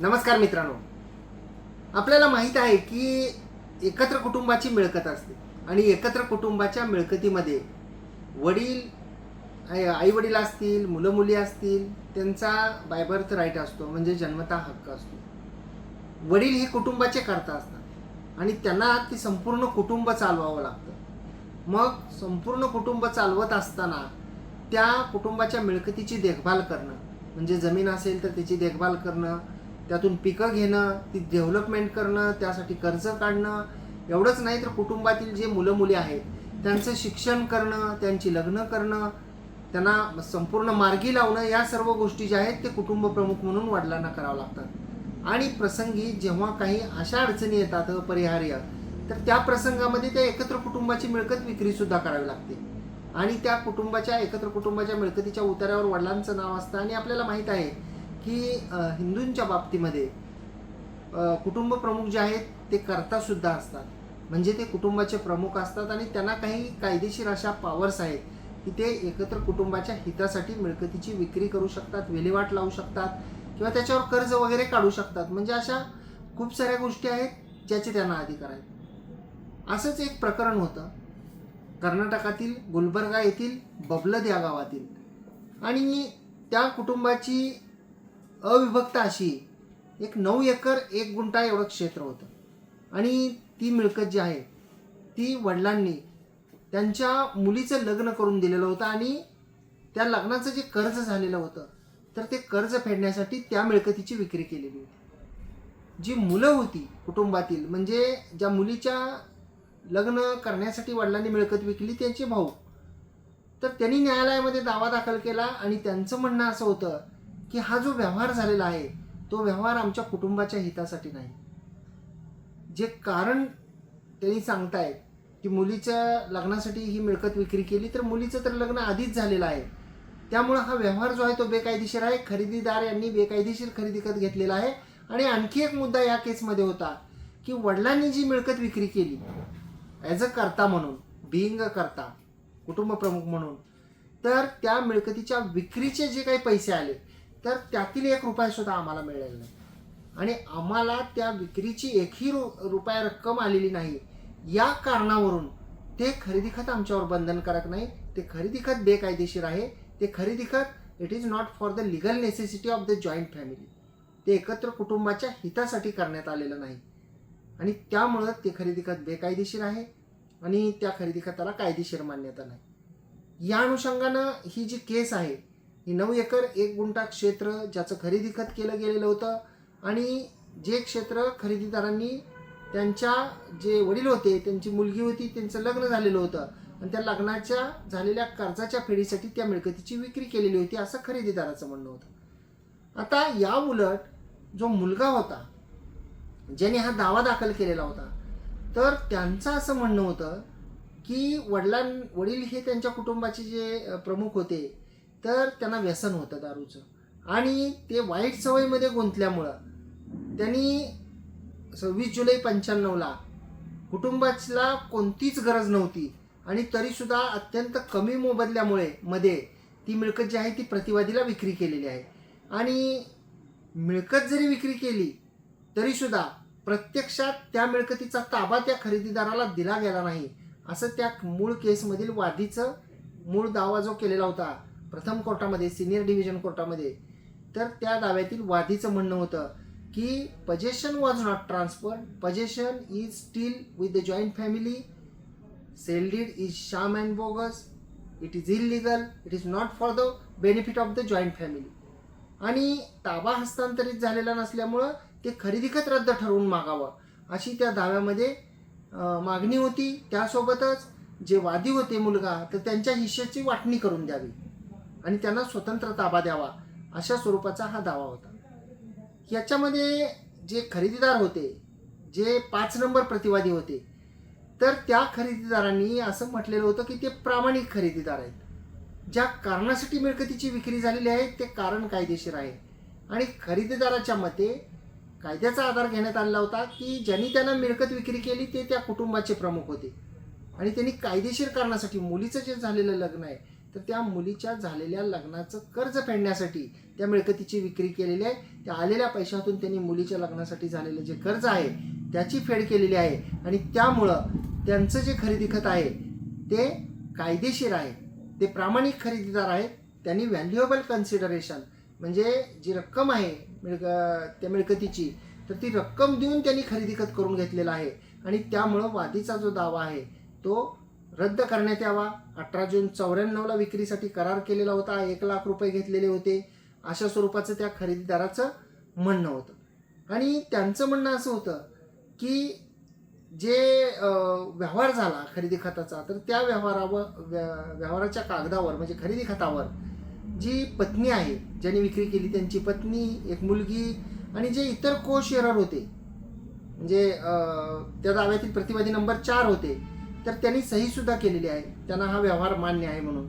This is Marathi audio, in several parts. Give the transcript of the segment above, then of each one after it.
नमस्कार मित्रांनो. आपल्याला माहीत आहे की एकत्र कुटुंबाची मिळकत असते आणि एकत्र कुटुंबाच्या मिळकतीमध्ये वडील आई वडील असतील मुलं मुली असतील त्यांचा बायबर्थ राईट असतो म्हणजे जन्मता हक्क असतो. वडील हे कुटुंबाचे करता असतात आणि त्यांना ती संपूर्ण कुटुंब चालवावं लागतं. मग संपूर्ण कुटुंब चालवत असताना त्या कुटुंबाच्या मिळकतीची देखभाल करणं म्हणजे जमीन असेल तर त्याची देखभाल करणं त्यातून पिकं घेणं ती डेव्हलपमेंट करणं त्यासाठी कर्ज काढणं एवढंच नाही तर कुटुंबातील जे मुलं मुली आहेत त्यांचं शिक्षण करणं त्यांची लग्न करणं त्यांना संपूर्ण मार्गी लावणं या सर्व गोष्टी ज्या आहेत ते कुटुंब प्रमुख म्हणून वडिलांना करावं लागतात आणि प्रसंगी जेव्हा काही अशा अडचणी येतात अपरिहार्य तर त्या प्रसंगामध्ये त्या एकत्र कुटुंबाची मिळकत विक्रीसुद्धा करावी लागते. आणि त्या कुटुंबाच्या एकत्र कुटुंबाच्या मिळकतीच्या उतार्यावर वडिलांचं नाव असतं आणि आपल्याला माहीत आहे की हिंदूंच्या बाबतीमध्ये कुटुंब प्रमुख जे आहेत ते करता सुद्धा असतात. म्हणजे ते कुटुंबाचे प्रमुख असतात आणि त्यांना काही कायदेशीर अशा पॉवर्स आहेत की ते एकत्र कुटुंबाच्या हितासाठी मिळकतीची विक्री करू शकतात विल्हेवाट लावू शकतात किंवा त्याच्यावर कर्ज वगैरे काढू शकतात. म्हणजे अशा खूप साऱ्या गोष्टी आहेत ज्याचे त्यांना अधिकार आहेत. असंच एक प्रकरण होतं. कर्नाटकातील गुलबर्गा येथील बबलद या गावातील. आणि त्या कुटुंबाची अविभक्त अशी एक नऊ एकर एक गुंठा एवढं क्षेत्र होतं. आणि ती मिळकत जी आहे ती वडिलांनी त्यांच्या मुलीचं लग्न करून दिलेलं होतं आणि त्या लग्नाचं जे कर्ज झालेलं होतं तर ते कर्ज फेडण्यासाठी त्या मिळकतीची विक्री केलेली होती. जी मुलं होती कुटुंबातील म्हणजे ज्या मुलीच्या लग्न करण्यासाठी वडिलांनी मिळकत विकली त्यांचे भाऊ. तर त्यांनी न्यायालयामध्ये दावा दाखल केला आणि त्यांचं म्हणणं असं होतं की हा जो व्यवहार झालेला आहे तो व्यवहार आमच्या कुटुंबाच्या हितासाठी नाही. जे कारण त्यांनी सांगतायत की मुलीच्या लग्नासाठी ही मिळकत विक्री केली तर मुलीचं तर लग्न आधीच झालेलं आहे. त्यामुळं हा व्यवहार जो आहे तो बेकायदेशीर आहे. खरेदीदार यांनी बेकायदेशीर खरेदी खत घेतलेला आहे. आणि आणखी एक मुद्दा या केसमध्ये होता की वडिलांनी जी मिळकत विक्री केली ॲज अ करता म्हणून बिईंग अ करता कुटुंब प्रमुख म्हणून तर त्या मिळकतीच्या विक्रीचे जे काही पैसे आले तर त्यातील एक रुपया सुद्धा आम्हाला मिळालेला नाही. आणि आम्हाला त्या विक्रीची एकही रु रुपया रक्कम आलेली नाही. या कारणावरून ते खरेदी खत आमच्यावर बंधनकारक नाही. ते खरेदी खत बेकायदेशीर आहे. ते खरेदी खत it is not for the legal necessity of the joint family ते एकत्र कुटुंबाच्या हितासाठी करण्यात आलेलं नाही. आणि त्यामुळं ते खरेदी खत बेकायदेशीर आहे आणि त्या खरेदी खताला कायदेशीर मान्यता नाही. या अनुषंगानं ही जी केस आहे ही नऊ एकर एक गुंठा क्षेत्र ज्याचं खरेदी खत केलं गेलेलं होतं आणि जे क्षेत्र खरेदीदारांनी त्यांच्या जे वडील होते त्यांची मुलगी होती त्यांचं लग्न झालेलं होतं आणि त्या लग्नाच्या झालेल्या कर्जाच्या फेडीसाठी त्या मिळकतीची विक्री केलेली होती असं खरेदीदाराचं म्हणणं होतं. आता या उलट जो मुलगा होता ज्याने हा दावा दाखल केलेला होता तर त्यांचं असं म्हणणं होतं की वडिलां वडील हे त्यांच्या कुटुंबाचे जे प्रमुख होते तर त्यांना व्यसन होतं दारूचं. आणि ते वाईट सवयीमध्ये गुंतल्यामुळं त्यांनी सव्वीस जुलै पंच्याण्णवला कुटुंबाला कोणतीच गरज नव्हती. आणि तरीसुद्धा अत्यंत कमी मोबदल्यामुळे मध्ये ती मिळकत जी आहे ती प्रतिवादीला विक्री केलेली आहे. आणि मिळकत जरी विक्री केली तरीसुद्धा प्रत्यक्षात त्या मिळकतीचा ताबा त्या खरेदीदाराला दिला गेला नाही. असं त्या मूळ केसमधील वादीचं मूळ दावा जो केलेला होता प्रथम कोर्टामध्ये सिनियर डिव्हिजन कोर्टामध्ये तर त्या दाव्यातील वादीचं म्हणणं होतं की possession was not transfer possession is still with the joint family sale deed is sham and bogus it is illegal it is not for the benefit of the joint family आणि ताबा हस्तांतरित झालेला नसल्यामुळं ते खरेदीखत रद्द ठरवून मागावं अशी त्या दाव्यामध्ये मागणी होती. त्यासोबतच जे वादी होते मुलगा तर त्यांच्या हिश्श्याची वाटणी करून द्यावी. आणि त्यांना स्वतंत्र ताबा द्यावा अशा स्वरूपाचा हा दावा होता. याच्यामध्ये जे खरेदीदार होते जे पाच नंबर प्रतिवादी होते तर त्या खरेदीदारांनी असं म्हटलेलं होतं की ते प्रामाणिक खरेदीदार आहेत. ज्या कारणासाठी मिळकतीची विक्री झालेली आहे ते कारण कायदेशीर आहे. आणि खरेदीदाराच्या मते कायद्याचा आधार घेण्यात आलेला होता की ज्यांनी त्यांना मिळकत विक्री केली ते त्या कुटुंबाचे प्रमुख होते. आणि त्यांनी कायदेशीर कारणासाठी मुलीचं जे झालेलं लग्न आहे तर त्या मुलीच्या झालेल्या लग्नाचं कर्ज फेडण्यासाठी त्या मिळकतीची विक्री केलेली आहे. त्या आलेल्या पैशातून त्यांनी मुलीच्या लग्नासाठी झालेलं जे कर्ज आहे त्याची फेड केलेली आहे. आणि त्यामुळं त्यांचं जे खरेदी खत आहे ते कायदेशीर आहे. ते प्रामाणिक खरेदीदार आहेत त्यांनी व्हॅल्युएबल कन्सिडरेशन म्हणजे जी रक्कम आहे मिळक त्या मिळकतीची तर ती रक्कम देऊन त्यांनी खरेदी खत करून घेतलेला आहे. आणि त्यामुळं वादीचा जो दावा आहे तो रद्द करण्यात यावा. अठरा जून चौऱ्याण्णवला विक्रीसाठी करार केलेला होता. एक लाख रुपये घेतलेले होते. अशा स्वरूपाचं त्या खरेदीदाराचं म्हणणं होतं. आणि त्यांचं म्हणणं असं होतं की जे व्यवहार झाला खरेदी खताचा तर त्या व्यवहारावर व्य- व्यवहाराच्या कागदावर म्हणजे खरेदी खतावर जी पत्नी आहे ज्यांनी विक्री केली त्यांची पत्नी एक मुलगी आणि जे इतर को शेअरर होते म्हणजे त्या दाव्यातील प्रतिवादी नंबर चार होते तर त्यांनी सही सुद्धा केलेली आहे. त्यांना हा व्यवहार मान्य आहे म्हणून.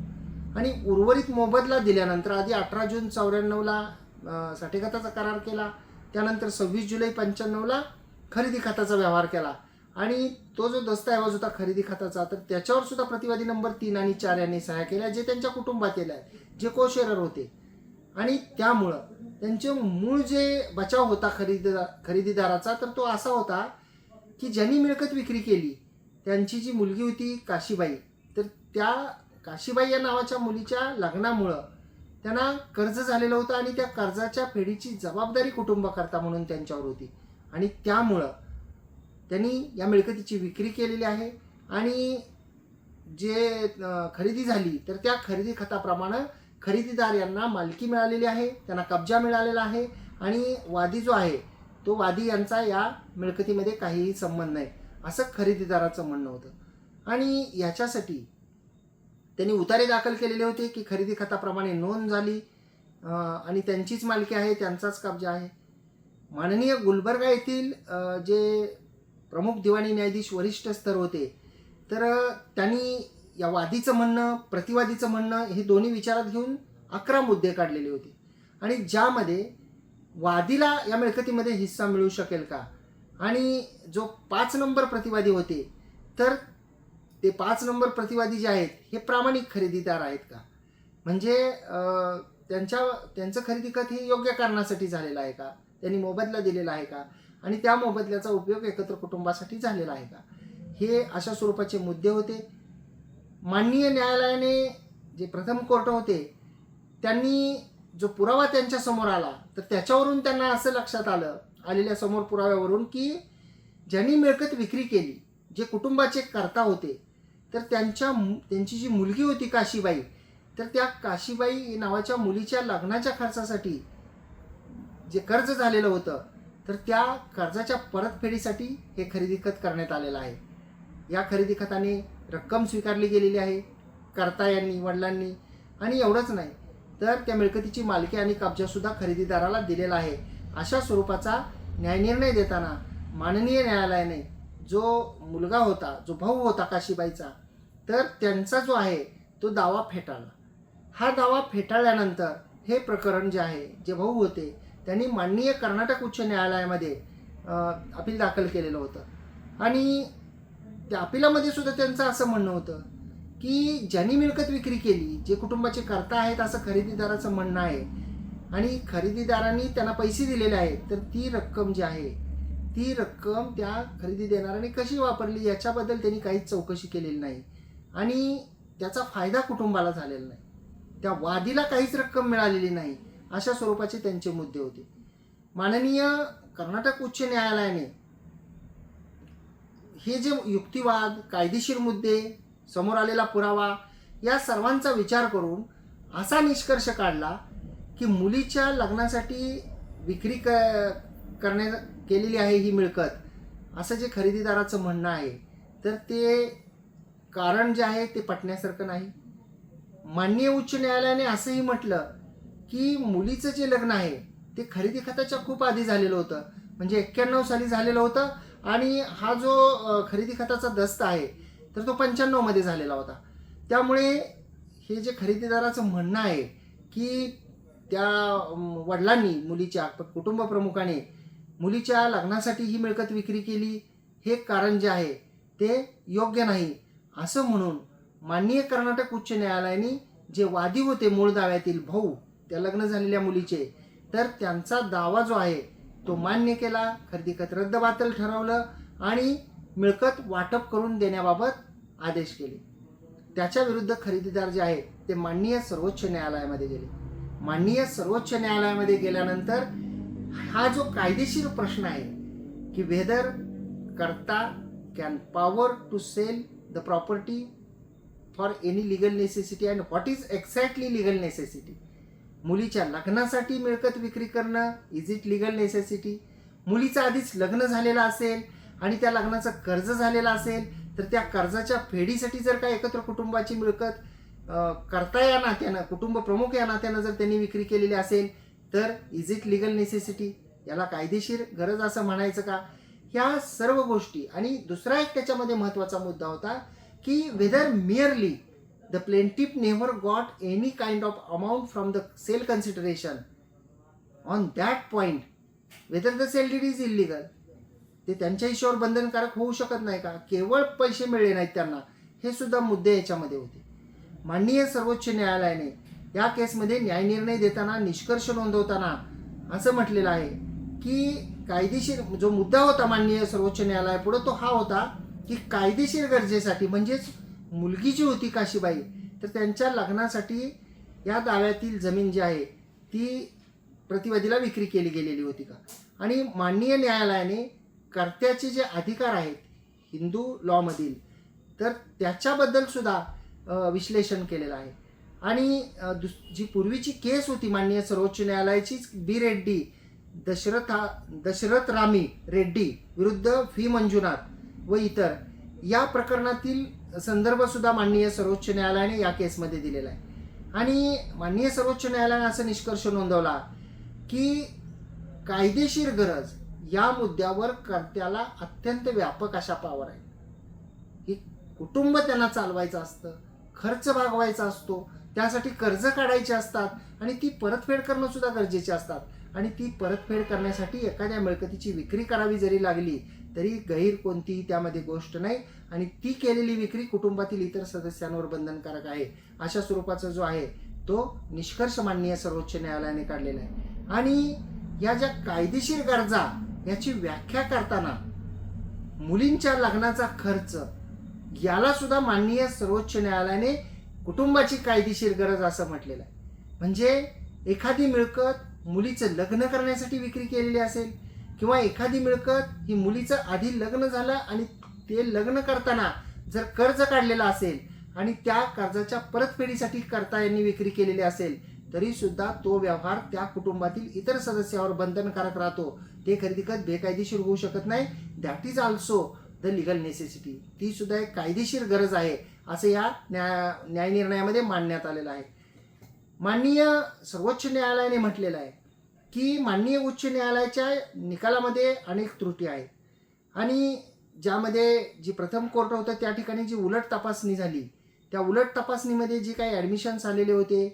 आणि उर्वरित मोबदला दिल्यानंतर आधी अठरा जून चौऱ्याण्णवला अं, साठेखताचा करार केला. त्यानंतर सव्वीस जुलै पंच्याण्णवला खरेदी खताचा व्यवहार केला. आणि तो जो दस्तऐवज होता खरेदी खताचा तर त्याच्यावर सुद्धा प्रतिवादी नंबर तीन आणि चार यांनी सह्या केल्या जे त्यांच्या कुटुंबातील आहे जे कोशेरर होते. आणि त्यामुळं त्यांचे मूळ जे बचाव होता खरेदीदार खरेदीदाराचा तर तो असा होता की ज्यांनी मिळकत विक्री केली त्यांची जी मुलगी होती काशीबाई तर त्या काशीबाई या नावाच्या मुलीच्या लग्नामुळं त्यांना कर्ज झालेलं होतं आणि त्या कर्जाच्या फेडीची जबाबदारी कुटुंबाकरता म्हणून त्यांच्यावर होती. आणि त्यामुळं त्यांनी या मिळकतीची विक्री केलेली आहे आणि जे खरेदी झाली तर त्या खरेदी खताप्रमाणे खरेदीदार यांना मालकी मिळालेली आहे त्यांना कब्जा मिळालेला आहे आणि वादी जो आहे तो वादी यांचा या मिळकतीमध्ये काहीही संबंध नाही. असं खरेदीदाराचं म्हणणं होतं. आणि याच्यासाठी त्यांनी उतारे दाखल केलेले होते की खरेदी खताप्रमाणे नोंद झाली आणि त्यांचीच मालकी आहे त्यांचाच कब्जा आहे. माननीय गुलबर्गा येथील जे प्रमुख दिवाणी न्यायाधीश वरिष्ठ स्तर होते तर त्यांनी या वादीचं म्हणणं प्रतिवादीचं म्हणणं हे दोन्ही विचारात घेऊन अकरा मुद्दे काढलेले होते. आणि ज्यामध्ये वादीला या मिळकतीमध्ये हिस्सा मिळू शकेल का? आणि जो पाच नंबर प्रतिवादी होते तर ते पाच नंबर प्रतिवादी जे आहेत हे प्रामाणिक खरेदीदार आहेत का? म्हणजे त्यांच्या त्यांचं खरेदी खत हे योग्य कारणासाठी झालेलं आहे का? त्यांनी मोबदला दिलेला आहे का? आणि त्या मोबदल्याचा उपयोग एकत्र कुटुंबासाठी झालेला आहे का? हे अशा स्वरूपाचे मुद्दे होते. माननीय न्यायालयाने जे प्रथम कोर्ट होते त्यांनी जो पुरावा त्यांच्यासमोर आला तर त्याच्यावरून त्यांना असं लक्षात आलं आलेल्या समोर पुराव्यावरून की ज्यांनी मिळकत विक्री केली जे कुटुंबाचे कर्ता होते तर त्यांच्या त्यांची जी मुलगी होती काशीबाई तर त्या काशीबाई नावाच्या मुलीच्या लग्नाच्या खर्चासाठी जे कर्ज झालेलं होतं तर त्या कर्जाच्या परतफेडीसाठी हे खरेदी खत करण्यात आलेलं आहे. या खरेदी खताने रक्कम स्वीकारली गेलेली आहे करता यांनी वडिलांनी आणि एवढंच नाही तर त्या मिळकतीची मालकी आणि कब्जासुद्धा खरेदीदाराला दिलेला आहे. अशा स्वरूपाचा न्यायनिर्णय देताना माननीय न्यायालयाने जो मुलगा होता जो भाऊ होता काशीबाईचा तर त्यांचा जो आहे तो दावा फेटाळला. हा दावा फेटाळल्यानंतर हे प्रकरण जे आहे जे भाऊ होते त्यांनी माननीय कर्नाटक उच्च न्यायालयामध्ये अपील दाखल केलेलं होतं. आणि त्या अपिलामध्ये सुद्धा त्यांचं असं म्हणणं होतं की ज्यांनी मिळकत विक्री केली जे कुटुंबाचे कर्ता आहेत असं खरेदीदाराचं म्हणणं आहे आणि खरेदीदारांनी त्यांना पैसे दिलेले आहेत तर ती रक्कम जी आहे ती रक्कम त्या खरेदी देणाऱ्याने कशी वापरली याच्याबद्दल त्यांनी काहीच चौकशी केलेली नाही. आणि त्याचा फायदा कुटुंबाला झालेला नाही. त्या वादीला काहीच रक्कम मिळालेली नाही अशा स्वरूपाचे त्यांचे मुद्दे होते. माननीय कर्नाटक उच्च न्यायालयाने हे जे युक्तिवाद कायदेशीर मुद्दे समोर आलेला पुरावा या सर्वांचा विचार करून असा निष्कर्ष काढला की मुलीच्या लग्नासाठी विक्री क करण्या केलेली आहे ही मिळकत. असं जे खरेदीदाराचं म्हणणं आहे तर ते कारण जे आहे ते पटण्यासारखं नाही. माननीय उच्च न्यायालयाने असंही म्हटलं की मुलीचं जे लग्न आहे ते खरेदी खताच्या खूप आधी झालेलं होतं. म्हणजे एक्क्याण्णव साली झालेलं होतं आणि हा जो खरेदी खताचा दस्त आहे तर तो पंच्याण्णवमध्ये झालेला होता. त्यामुळे हे जे खरेदीदाराचं म्हणणं आहे की त्या वडिलांनी मुलीच्या कुटुंब प्रमुखाने मुलीच्या लग्नासाठी ही मिळकत विक्री केली. हे कारण जे आहे ते योग्य नाही. असं म्हणून माननीय कर्नाटक उच्च न्यायालयाने जे वादी होते मूळ दाव्यातील भाऊ त्या लग्न झालेल्या मुलीचे तर त्यांचा दावा जो आहे तो मान्य केला. खरेदी खत रद्दबातल ठरवलं आणि मिळकत वाटप करून देण्याबाबत आदेश केले. त्याच्या विरुद्ध खरेदीदार जे आहे ते माननीय सर्वोच्च न्यायालयामध्ये गेले. माननीय सर्वोच्च न्यायालयामध्ये गेल्यानंतर हा जो कायदेशीर प्रश्न आहे की whether karta can power to sell the property for any legal necessity and what is exactly legal necessity मुलीच्या लग्नासाठी मिळकत विक्री करणं इज इट लिगल नेसेसिटी मुलीचं आधीच लग्न झालेलं असेल आणि त्या लग्नाचं कर्ज झालेलं असेल तर त्या कर्जाच्या फेडीसाठी जर का एकत्र कुटुंबाची मिळकत करता या नात्यानं कुटुंब प्रमुख या नात्यानं जर त्यांनी विक्री केलेली असेल तर इज इट लिगल नेसेसिटी याला कायदेशीर गरज असं म्हणायचं का? ह्या सर्व गोष्टी. आणि दुसरा एक त्याच्यामध्ये महत्त्वाचा मुद्दा होता की whether merely the plaintiff never got any kind of amount from the sale consideration on that point whether the sale deed is illegal ते त्यांच्या हिशोबावर बंधनकारक होऊ शकत नाही का? केवळ पैसे मिळले नाहीत त्यांना. हे सुद्धा मुद्दे याच्यामध्ये होते. माननीय सर्वोच्च न्यायालयाने या केसमध्ये न्यायनिर्णय देताना निष्कर्ष नोंदवताना असं म्हटलेलं आहे की कायदेशीर जो मुद्दा होता माननीय सर्वोच्च न्यायालयापुढं तो हा होता की कायदेशीर गरजेसाठी म्हणजेच मुलगी जी होती काशीबाई तर त्यांच्या लग्नासाठी या दाव्यातील जमीन जी आहे ती प्रतिवादीला विक्री केली गेलेली होती का? आणि माननीय न्यायालयाने कर्त्याचे जे अधिकार आहेत हिंदू लॉमधील तर त्याच्याबद्दल सुद्धा विश्लेषण केलेलं आहे. आणि दुस जी पूर्वीची केस होती माननीय सर्वोच्च न्यायालयाचीच बी रेड्डी दशरथा दशरथ रामी रेड्डी विरुद्ध फी मंजुनाथ व इतर या प्रकरणातील संदर्भ सुद्धा माननीय सर्वोच्च न्यायालयाने या केसमध्ये दिलेला आहे. आणि माननीय सर्वोच्च न्यायालयाने असा निष्कर्ष नोंदवला की कायदेशीर गरज या मुद्द्यावर कर्त्याला अत्यंत व्यापक अशा पावर आहे की कुटुंब त्यांना चालवायचं असतं खर्च भागवायचा असतो. त्यासाठी कर्ज काढायचे असतात आणि ती परतफेड करणं सुद्धा गरजेचे असतात. आणि ती परतफेड करण्यासाठी एखाद्या मिळकतीची विक्री करावी जरी लागली तरी गैर कोणतीही त्यामध्ये गोष्ट नाही. आणि ती केलेली विक्री कुटुंबातील इतर सदस्यांवर बंधनकारक आहे अशा स्वरूपाचा जो आहे तो निष्कर्ष माननीय सर्वोच्च न्यायालयाने काढलेला आहे. आणि या ज्या कायदेशीर गरजा याची व्याख्या करताना मुलींच्या लग्नाचा खर्च याला सुद्धा माननीय सर्वोच्च न्यायालयाने कुटुंबाची कायदेशीर गरज असं म्हटलेलं आहे. म्हणजे एखादी मिळकत मुलीचं लग्न करण्यासाठी विक्री केलेली असेल किंवा एखादी मिळकत ही मुलीचं आधी लग्न झालं आणि ते लग्न करताना जर कर्ज काढलेलं असेल आणि त्या कर्जाच्या परतफेडीसाठी करता यांनी विक्री केलेली असेल तरी सुद्धा तो व्यवहार त्या कुटुंबातील इतर सदस्यावर बंधनकारक राहतो. ते खरेदी खत बेकायदेशीर होऊ शकत नाही. That is also the legal necessity. ती सुद्धा एक कायदेशीर गरज आहे असं या न्याय न्यायनिर्णयामध्ये मांडण्यात आलेलं आहे. माननीय सर्वोच्च न्यायालयाने म्हटलेलं आहे की माननीय उच्च न्यायालयाच्या निकालामध्ये अनेक त्रुटी आहेत. आणि ज्यामध्ये जी प्रथम कोर्ट होतं त्या ठिकाणी जी उलट तपासणी झाली त्या उलट तपासणीमध्ये जी काही ॲडमिशन्स आलेले होते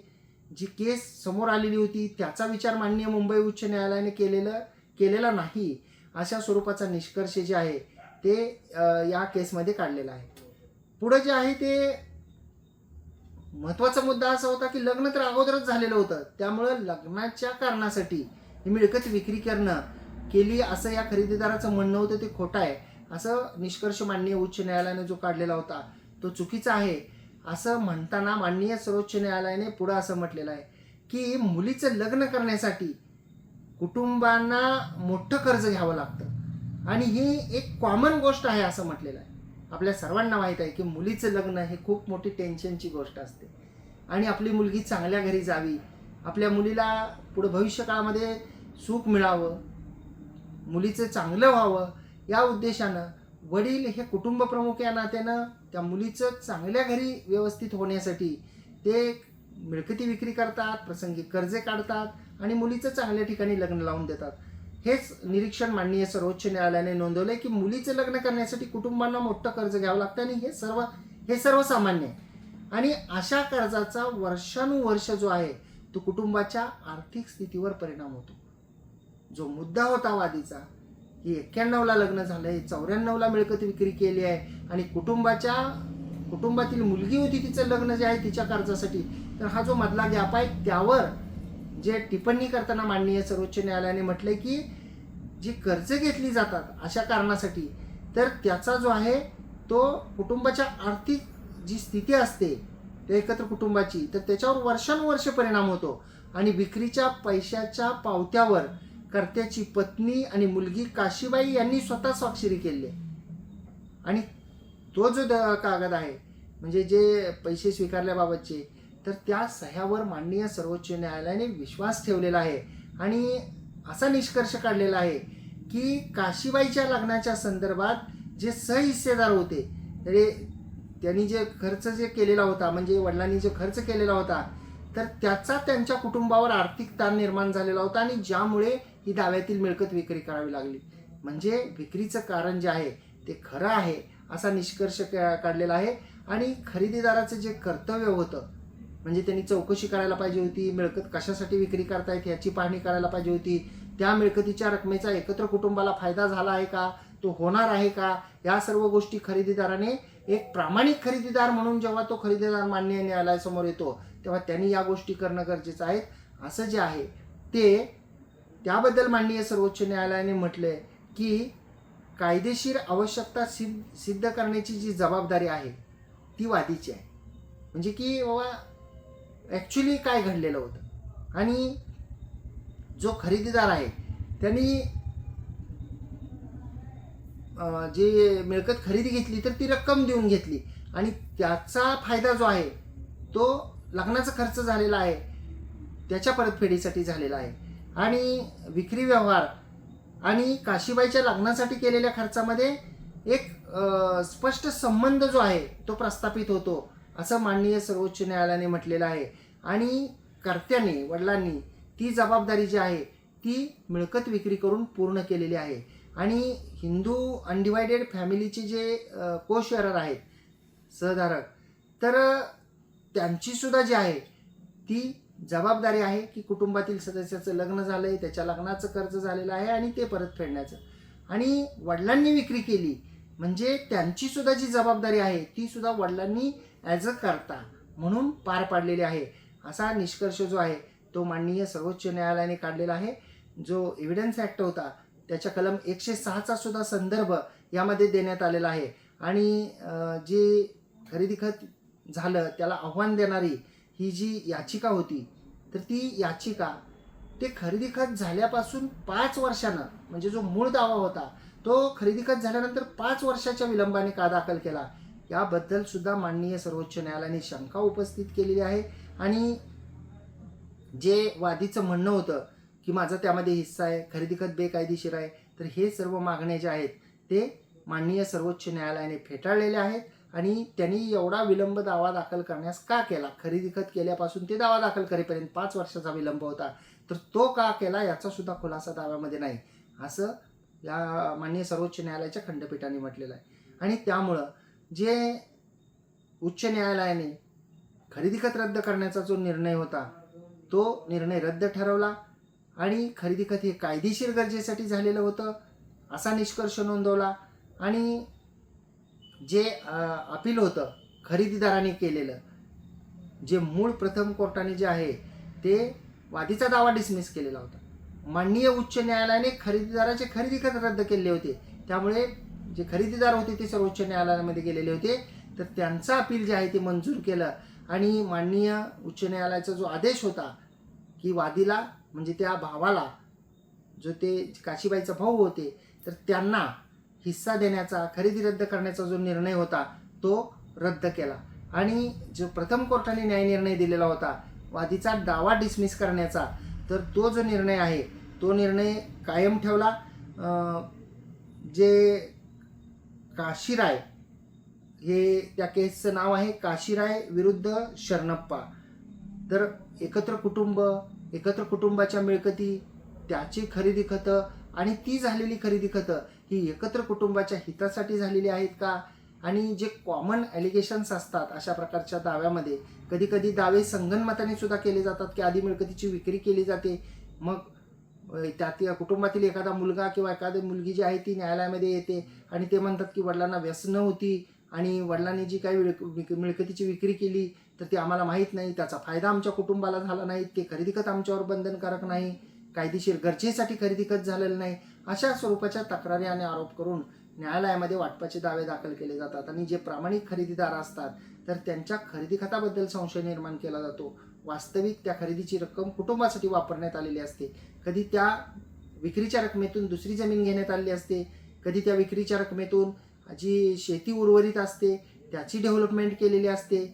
जी केस समोर आलेली होती त्याचा विचार माननीय मुंबई उच्च न्यायालयाने केलेलं केलेला नाही अशा स्वरूपाचा निष्कर्ष जे आहे ते या केसमध्ये काढलेलं आहे. पुढं जे आहे ते महत्त्वाचा मुद्दा असा होता की लग्न तर अगोदरच झालेलं होतं. त्यामुळं लग्नाच्या कारणासाठी ही मिळकत विक्री करणं केली असं या खरेदीदाराचं म्हणणं होतं ते खोटं आहे. असं निष्कर्ष माननीय उच्च न्यायालयाने जो काढलेला होता तो चुकीचा आहे. असं म्हणताना माननीय सर्वोच्च न्यायालयाने पुढं असं म्हटलेलं आहे की मुलीचं लग्न करण्यासाठी कुटुंबांना मोठं कर्ज घ्यावं लागतं. आणि ही एक कॉमन गोष्ट आहे असं म्हटलेलं आहे. आपल्या सर्वांना माहीत आहे की मुलीचं लग्न हे खूप मोठी टेन्शनची गोष्ट असते. आणि आपली मुलगी चांगल्या घरी जावी आपल्या मुलीला पुढं भविष्यकाळामध्ये सुख मिळावं मुलीचं चांगलं व्हावं या उद्देशानं वडील हे कुटुंब प्रमुख या नात्यानं त्या मुलीचं चांगल्या घरी व्यवस्थित होण्यासाठी ते मिळकती विक्री करतात प्रसंगी कर्जे काढतात आणि मुलीचं चांगल्या ठिकाणी लग्न लावून देतात. हेच निरीक्षण माननीय सर्वोच्च न्यायालयाने नोंदवलंय की मुलीचं लग्न करण्यासाठी कुटुंबांना मोठं कर्ज घ्यावं लागतं आणि हे सर्व हे सर्वसामान्य आहे. आणि अशा कर्जाचा वर्षानुवर्ष जो आहे तो कुटुंबाच्या आर्थिक स्थितीवर परिणाम होतो. जो मुद्दा होता वादीचा की एक्क्याण्णवला लग्न झालंय चौऱ्याण्णवला मिळकत विक्री केली आहे आणि कुटुंबाच्या कुटुंबातील मुलगी होती तिचं लग्न जे आहे तिच्या कर्जासाठी तर हा जो मधला गॅप आहे त्यावर जे टिप्पणी करताना माननीय सर्वोच्च न्यायालयाने म्हटलंय की जी कर्ज घेतली जातात अशा कारणासाठी तर त्याचा जो आहे तो कुटुंबाच्या आर्थिक जी स्थिती असते त्या एकत्र कुटुंबाची तर त्याच्यावर वर्षानुवर्ष परिणाम होतो. आणि विक्रीच्या पैशाच्या पावत्यावर कर्त्याची पत्नी आणि मुलगी काशीबाई यांनी स्वतः स्वाक्षरी केली. आणि तो जो द- कागद आहे म्हणजे जे पैसे स्वीकारल्याबाबतचे तर त्या सह्यावर माननीय सर्वोच्च न्यायालयाने विश्वास ठेवलेला आहे. आणि असा निष्कर्ष काढलेला आहे की काशीबाईच्या लग्नाच्या संदर्भात जे सहहिस्सेदार होते तरी त्यांनी जे खर्च जे केलेला होता म्हणजे वडिलांनी जो खर्च केलेला होता तर त्याचा त्यांच्या कुटुंबावर आर्थिक ताण निर्माण झालेला होता आणि ज्यामुळे ही दाव्यातील मिळकत विक्री करावी लागली. म्हणजे विक्रीचं कारण जे आहे ते खरं आहे असा निष्कर्ष काढलेला आहे. आणि खरेदीदाराचं जे कर्तव्य होतं म्हणजे त्यांनी चौकशी करायला पाहिजे होती मिळकत कशासाठी विक्री करतायत याची पाहणी करायला पाहिजे होती त्या मिळकतीच्या रकमेचा एकत्र कुटुंबाला फायदा झाला आहे का? तो होणार आहे का? या सर्व गोष्टी खरेदीदाराने एक प्रामाणिक खरेदीदार म्हणून जेव्हा तो खरेदीदार मान्य न्यायालयासमोर येतो तेव्हा त्यांनी या गोष्टी करणं गरजेचं आहे. असं जे आहे ते त्याबद्दल माननीय सर्वोच्च न्यायालयाने म्हटलंय की कायदेशीर आवश्यकता सिद्ध सिद्ध करण्याची जी जबाबदारी आहे ती वादीची आहे. म्हणजे की बाबा ॲक्च्युली काय घडलेलं होतं? आणि जो खरेदीदार आहे त्यांनी जी जे मिळकत खरेदी घेतली तर ती रक्कम देऊन घेतली. आणि त्याचा फायदा जो आहे तो लग्नाचा खर्च झालेला आहे. त्याच्या परतफेडीसाठी झालेला आहे. आणि विक्री व्यवहार आणि काशीबाईच्या लग्नासाठी केलेल्या खर्चामध्ये एक स्पष्ट संबंध जो आहे तो प्रस्थापित होतो असं माननीय सर्वोच्च न्यायालयाने म्हटलेलं आहे. आणि कर्त्याने वडिलांनी ती जबाबदारी जी आहे ती मिळकत विक्री करून पूर्ण केलेली आहे. आणि हिंदू अनडिवायडेड फॅमिलीचे जे को आहेत सहधारक तर त्यांचीसुद्धा जी आहे ती जबाबदारी आहे की कुटुंबातील सदस्याचं लग्न झालं आहे त्याच्या लग्नाचं कर्ज झालेलं आहे आणि ते परत फेडण्याचं. आणि वडिलांनी विक्री केली म्हणजे त्यांचीसुद्धा जी जबाबदारी आहे ती सुद्धा वडिलांनी ॲज अ करता म्हणून पार पाडलेली आहे. असा निष्कर्ष जो आहे तो माननीय सर्वोच्च न्यायालयाने काढलेला आहे. जो एव्हिडन्स ॲक्ट होता त्याच्या कलम एकशे सहाचा सुद्धा संदर्भ यामध्ये देण्यात आलेला आहे. आणि जे खरेदी खत झालं त्याला आव्हान देणारी ही जी याचिका होती तर ती याचिका ते खरेदी खत झाल्यापासून पाच वर्षानं म्हणजे जो मूळ दावा होता तो खरेदी खत झाल्यानंतर पाच वर्षाच्या विलंबाने का दाखल केला? याबद्दलसुद्धा माननीय सर्वोच्च न्यायालयाने शंका उपस्थित केलेली आहे. आणि जे वादीचं म्हणणं होतं की माझा त्यामध्ये हिस्सा आहे खरेदी खत बेकायदेशीर आहे तर हे सर्व मागण्या ज्या आहेत ते माननीय सर्वोच्च न्यायालयाने फेटाळलेले आहेत आणि त्यांनी एवढा विलंब दावा दाखल करण्यास का केला? खरेदी खत केल्यापासून ते दावा दाखल करेपर्यंत पाच वर्षाचा विलंब होता. तर तो का केला याचा सुद्धा खुलासा दाव्यामध्ये नाही असं या माननीय सर्वोच्च न्यायालयाच्या खंडपीठाने म्हटलेलं आहे. आणि त्यामुळं जे उच्च न्यायालयाने खरेदी खत रद्द करण्याचा जो निर्णय होता तो निर्णय रद्द ठरवला आणि खरेदी खत हे कायदेशीर गरजेसाठी झालेलं होतं असा निष्कर्ष नोंदवला आणि जे अपील होतं खरेदीदाराने केलेलं जे मूळ प्रथम कोर्टाने जे आहे ते वादीचा दावा डिसमिस केलेला होता. माननीय उच्च न्यायालयाने खरेदीदाराचे खरेदी खत रद्द केले होते. त्यामुळे जे खरेदीदार होते ते सर्वोच्च न्यायालयामध्ये गेलेले होते. तर त्यांचं अपील जे आहे ते मंजूर केलं. आणि माननीय उच्च न्यायालयाचा जो आदेश होता की वादीला म्हणजे त्या भावाला जो ते काशीबाईचा भाऊ होते तर त्यांना हिस्सा देण्याचा खरेदी रद्द करण्याचा जो निर्णय होता तो रद्द केला. आणि जो प्रथम कोर्टाने न्याय निर्णय दिलेला होता वादीचा दावा डिसमिस करण्याचा तर तो जो निर्णय आहे तो निर्णय कायम ठेवला. जे काशीराय हे त्या केसचं नाव आहे काशीराय विरुद्ध शरणप्पा. तर एकत्र कुटुंब एकत्र कुटुंबाच्या मिळकती त्याची खरेदी खतं आणि ती झालेली खरेदी खतं ही एकत्र कुटुंबाच्या हितासाठी झालेली आहेत का? आणि जे कॉमन ॲलिगेशन्स असतात अशा प्रकारच्या दाव्यामध्ये कधीकधी दावे संगनमताने सुद्धा केले जातात की आधी मिळकतीची विक्री केली जाते. मग त्यात या कुटुंबातील एखादा मुलगा किंवा एखादी मुलगी जी आहे ती न्यायालयामध्ये येते आणि ते म्हणतात की वडिलांना व्यसनं होती आणि वडिलांनी जी काही विळ- विक- मिळकतीची विक्री केली तर ते आम्हाला माहीत नाही. त्याचा फायदा आमच्या कुटुंबाला झाला नाही. ते खरेदी खत आमच्यावर बंधनकारक नाही. कायदेशीर गरजेसाठी खरेदी खत झालेलं नाही. अशा स्वरूपाच्या तक्रारी आणि आरोप करून न्यायालयामध्ये वाटपाचे दावे दाखल केले जातात. आणि जे प्रामाणिक खरेदीदार असतात तर त्यांच्या खरेदी खताबद्दल संशय निर्माण केला जातो. वास्तविक त्या खरेदीची रक्कम कुटुंबासाठी वापरण्यात आलेली असते. कधी त्या विक्रीच्या रकमेतून दुसरी जमीन घेण्यात आलेली असते. कधी त्या विक्रीच्या रकमेतून जी शेती उर्वरित असते त्याची डेव्हलपमेंट केलेली असते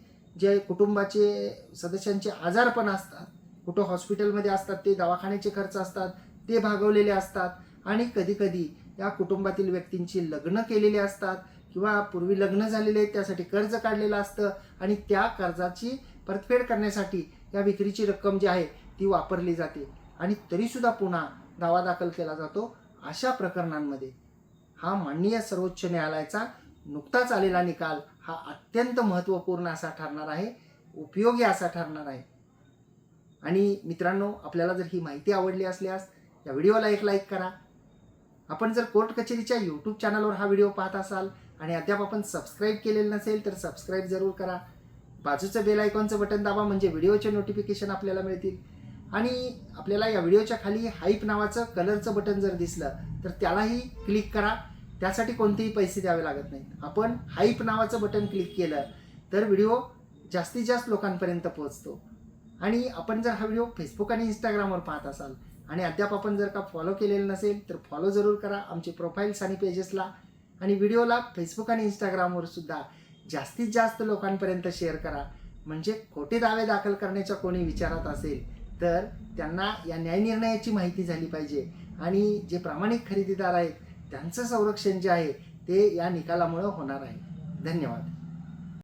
जे कुटुंबाचे सदस्यांचे आजारपण असतात कुठं हॉस्पिटलमध्ये असतात ते दवाखान्याचे खर्च असतात ते भागवलेले असतात आणि कधीकधी या कुटुंबातील व्यक्तींची लग्न केलेली असतात किंवा पूर्वी लग्न झालेले आहेत त्यासाठी कर्ज काढलेलं असतं आणि त्या कर्जाची परतफेड करण्यासाठी या विक्रीची रक्कम जी आहे ती वापरली जाते. आणि तरीसुद्धा पुन्हा दावा दाखल केला जातो अशा प्रकरणांमध्ये. हा माननीय सर्वोच्च न्यायालयाचा नुकताच आलेला निकाल हा अत्यंत महत्त्वपूर्ण असा ठरणार आहे उपयोगी असा ठरणार आहे. आणि मित्रांनो आपल्याला जर ही माहिती आवडली असल्यास या व्हिडिओला एक लाईक करा. आपण जर कोर्ट कचेरीच्या यूट्यूब चॅनलवर हा व्हिडिओ पाहत असाल आणि अद्याप आपण सबस्क्राईब केलेलं नसेल तर सबस्क्राईब जरूर करा. बाजूचं बेल आयकॉनचं बटन दाबा म्हणजे व्हिडिओचे नोटिफिकेशन आपल्याला मिळतील. आणि आपल्याला या व्हिडिओच्या खाली हाईप नावाचं कलरचं बटन जर दिसलं तर त्यालाही क्लिक करा. त्यासाठी कोणतेही पैसे द्यावे लागत नाहीत. आपण हाईप नावाचं बटन क्लिक केलं तर व्हिडिओ जास्तीत जास्त लोकांपर्यंत पोहोचतो. आणि आपण जर हा व्हिडिओ फेसबुक आणि इंस्टाग्रामवर पाहत असाल आणि अद्याप आपण जर का फॉलो केलेलं नसेल तर फॉलो जरूर करा आमचे प्रोफाईल्स आणि पेजेसला आणि व्हिडिओला फेसबुक आणि इंस्टाग्रामवर सुद्धा जास्तीत जास्त लोकांपर्यंत शेअर करा. म्हणजे खोटे दावे दाखल करण्याच्या कोणी विचारात असेल तर त्यांना या न्यायनिर्णयाची माहिती झाली पाहिजे. आणि जे प्रामाणिक खरेदीदार आहेत त्यांचं संरक्षण जे आहे ते या निकालामुळं होणार आहे. धन्यवाद.